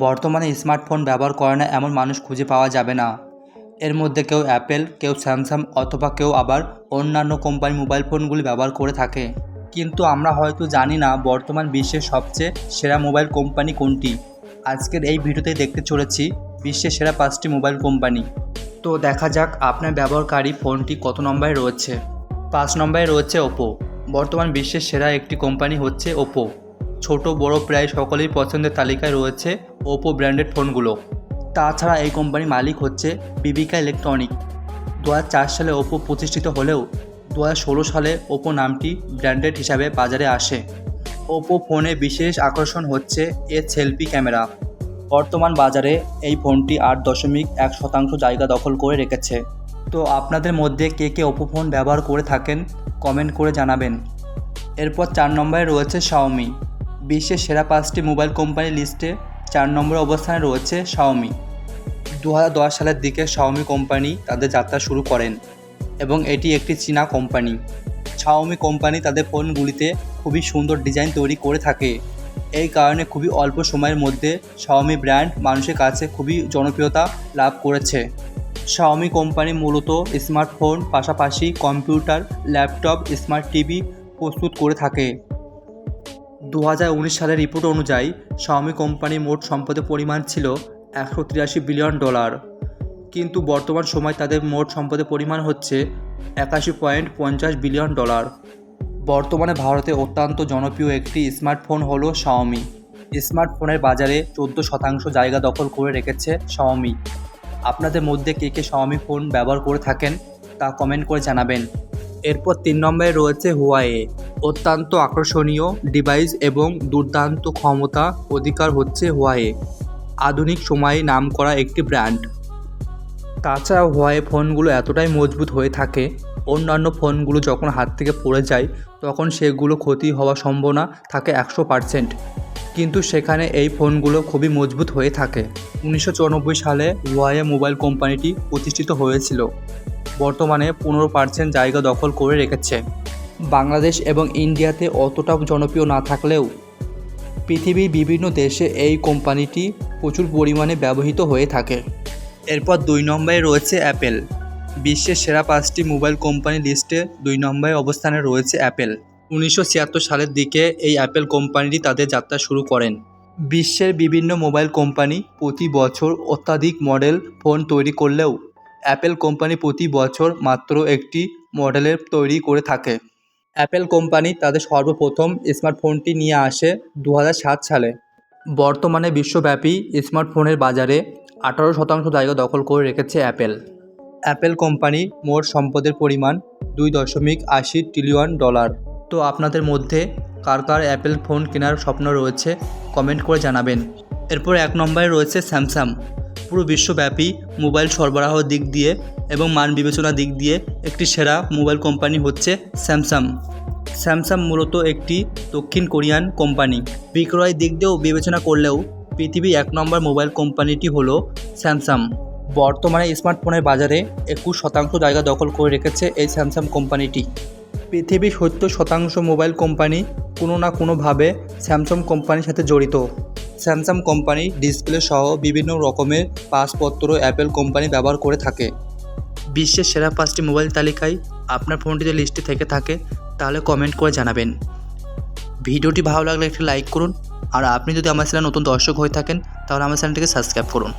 বর্তমানে স্মার্টফোন ব্যবহার করে না এমন মানুষ খুঁজে পাওয়া যাবে না। এর মধ্যে কেউ অ্যাপেল কেউ স্যামসাং অথবা কেউ আবার অন্যান্য কোম্পানি মোবাইল ফোনগুলি ব্যবহার করে থাকে। কিন্তু আমরা হয়তো জানি না বর্তমান বিশ্বের সবচেয়ে সেরা মোবাইল কোম্পানি কোনটি। আজকের এই ভিডিওতে দেখতে চলেছি বিশ্বের সেরা পাঁচটি মোবাইল কোম্পানি। তো দেখা যাক আপনার ব্যবহারকারী ফোনটি কত নম্বরে রয়েছে। পাঁচ নম্বরে রয়েছে ওপো বর্তমান বিশ্বের সেরা একটি কোম্পানি হচ্ছে ওপো ছোট, বড় প্রায় সকলেই পছন্দের তালিকায় রয়েছে ওপো ব্র্যান্ডেড ফোনগুলো। তাছাড়া এই কোম্পানির মালিক হচ্ছে বিবিকা ইলেকট্রনিক দু হাজার চার সালে ওপো প্রতিষ্ঠিত হলেও দু হাজার ষোলো সালে ওপো নামটি ব্র্যান্ডেড হিসাবে বাজারে আসে। ওপো ফোনে বিশেষ আকর্ষণ হচ্ছে এর সেলফি ক্যামেরা বর্তমান বাজারে এই ফোনটি আট দশমিক এক শতাংশ জায়গা দখল করে রেখেছে। তো আপনাদের মধ্যে কে কে ওপো ফোন ব্যবহার করে থাকেন কমেন্ট করে জানাবেন। এরপর চার নম্বরে রয়েছে শাওমি বিশ্বের সেরা পাঁচটি মোবাইল কোম্পানি লিস্টে চার নম্বরে অবস্থানে রয়েছে শাওমি দু হাজার দশ সালের দিকে শাওমি কোম্পানি তাদের যাত্রা শুরু করেন এবং এটি একটি চীনা কোম্পানি। শাওমি কোম্পানি তাদের ফোনগুলিতে খুবই সুন্দর ডিজাইন তৈরি করে থাকে। এই কারণে খুবই অল্প সময়ের মধ্যে শাওমি ব্র্যান্ড মানুষের কাছে খুবই জনপ্রিয়তা লাভ করেছে। শাওমি কোম্পানি মূলত স্মার্টফোন, পাশাপাশি কম্পিউটার, ল্যাপটপ, স্মার্ট টিভি প্রস্তুত করে থাকে। দু হাজার উনিশ সালের রিপোর্ট অনুযায়ী শাওমি কোম্পানির মোট সম্পদের পরিমাণ ছিল একশো তিরাশি বিলিয়ন ডলার। কিন্তু বর্তমান সময় তাদের মোট সম্পদের পরিমাণ হচ্ছে একাশি পয়েন্ট পঞ্চাশ বিলিয়ন ডলার। বর্তমানে ভারতে অত্যন্ত জনপ্রিয় একটি স্মার্টফোন হল শাওমি স্মার্টফোনের বাজারে চোদ্দ শতাংশ জায়গা দখল করে রেখেছে শাওমি আপনাদের মধ্যে কে কে শাওমি ফোন ব্যবহার করে থাকেন তা কমেন্ট করে জানাবেন। এরপর তিন নম্বরে রয়েছে হুয়ায়ে অত্যন্ত আকর্ষণীয় ডিভাইস এবং দুর্দান্ত ক্ষমতা অধিকার হচ্ছে হুয়ায়ে আধুনিক সময়ে নাম করা একটি ব্র্যান্ড তাছাড়া হুয়ায়ে ফোনগুলো এতটাই মজবুত হয়ে থাকে, অন্যান্য ফোনগুলো যখন হাত থেকে পড়ে যায়, তখন সেগুলো ক্ষতি হওয়ার সম্ভাবনা থাকে একশো পারসেন্ট কিন্তু সেখানে এই ফোনগুলো খুবই মজবুত হয়ে থাকে। উনিশশো চুরানব্বই সালে হুয়ায়ে মোবাইল কোম্পানিটি প্রতিষ্ঠিত হয়েছিল। বর্তমানে পনেরো পার্সেন্ট জায়গা দখল করে রেখেছে। বাংলাদেশ এবং ইন্ডিয়াতে অতটা জনপ্রিয় না থাকলেও পৃথিবীর বিভিন্ন দেশে এই কোম্পানিটি প্রচুর পরিমাণে ব্যবহৃত হয়ে থাকে। এরপর দুই নম্বরে রয়েছে অ্যাপেল। বিশ্বের সেরা পাঁচটি মোবাইল কোম্পানি লিস্টে দুই নম্বরে অবস্থানে রয়েছে অ্যাপেল। উনিশশো ছিয়াত্তর সালের দিকে এই অ্যাপেল কোম্পানিটি তাদের যাত্রা শুরু করেন। বিশ্বের বিভিন্ন মোবাইল কোম্পানি প্রতি বছর অত্যাধিক মডেল ফোন তৈরি করলেও অ্যাপেল কোম্পানি প্রতি বছর মাত্র একটি মডেলের তৈরি করে থাকে। অ্যাপেল কোম্পানি তাদের সর্বপ্রথম স্মার্টফোনটি নিয়ে আসে দু হাজার সাত সালে। বর্তমানে বিশ্বব্যাপী স্মার্টফোনের বাজারে আঠারো শতাংশ জায়গা দখল করে রেখেছে অ্যাপেল। অ্যাপেল কোম্পানি মোট সম্পদের পরিমাণ দুই দশমিক আশি ট্রিলিয়ন ডলার। তো আপনাদের মধ্যে কার কার অ্যাপেল ফোন কেনার স্বপ্ন রয়েছে, কমেন্ট করে জানাবেন। এরপর এক নম্বরে রয়েছে স্যামসাং। পুরো বিশ্বব্যাপী মোবাইল সরবরাহ দিক দিয়ে এবং মান বিবেচনা দিক দিয়ে একটি সেরা মোবাইল কোম্পানি হচ্ছে স্যামসাং। স্যামসাং মূলত একটি দক্ষিণ কোরিয়ান কোম্পানি। বিক্রয় দিক দিয়েও বিবেচনা করলেও পৃথিবী এক নম্বর মোবাইল কোম্পানিটি হলো স্যামসাং। বর্তমানে স্মার্টফোনের বাজারে একুশ শতাংশ জায়গা দখল করে রেখেছে এই স্যামসাং কোম্পানিটি। পৃথিবীর সত্তর শতাংশ মোবাইল কোম্পানি কোনো না কোনোভাবে স্যামসাং কোম্পানির সাথে জড়িত। স্যামসাং কোম্পানি ডিসপ্লে সহ বিভিন্ন রকমের পাসপত্র অ্যাপেল কোম্পানি ব্যবহার করে থাকে। বিশ্বের সেরা পাঁচটি মোবাইল তালিকায় আপনার ফোনটি যে লিস্টে থেকে থাকে, তাহলে কমেন্ট করে জানাবেন। ভিডিওটি ভালো লাগলে একটি লাইক করুন, আর আপনি যদি আমার চ্যানেল নতুন দর্শক হয়ে থাকেন, তাহলে আমার চ্যানেলটিকে সাবস্ক্রাইব করুন।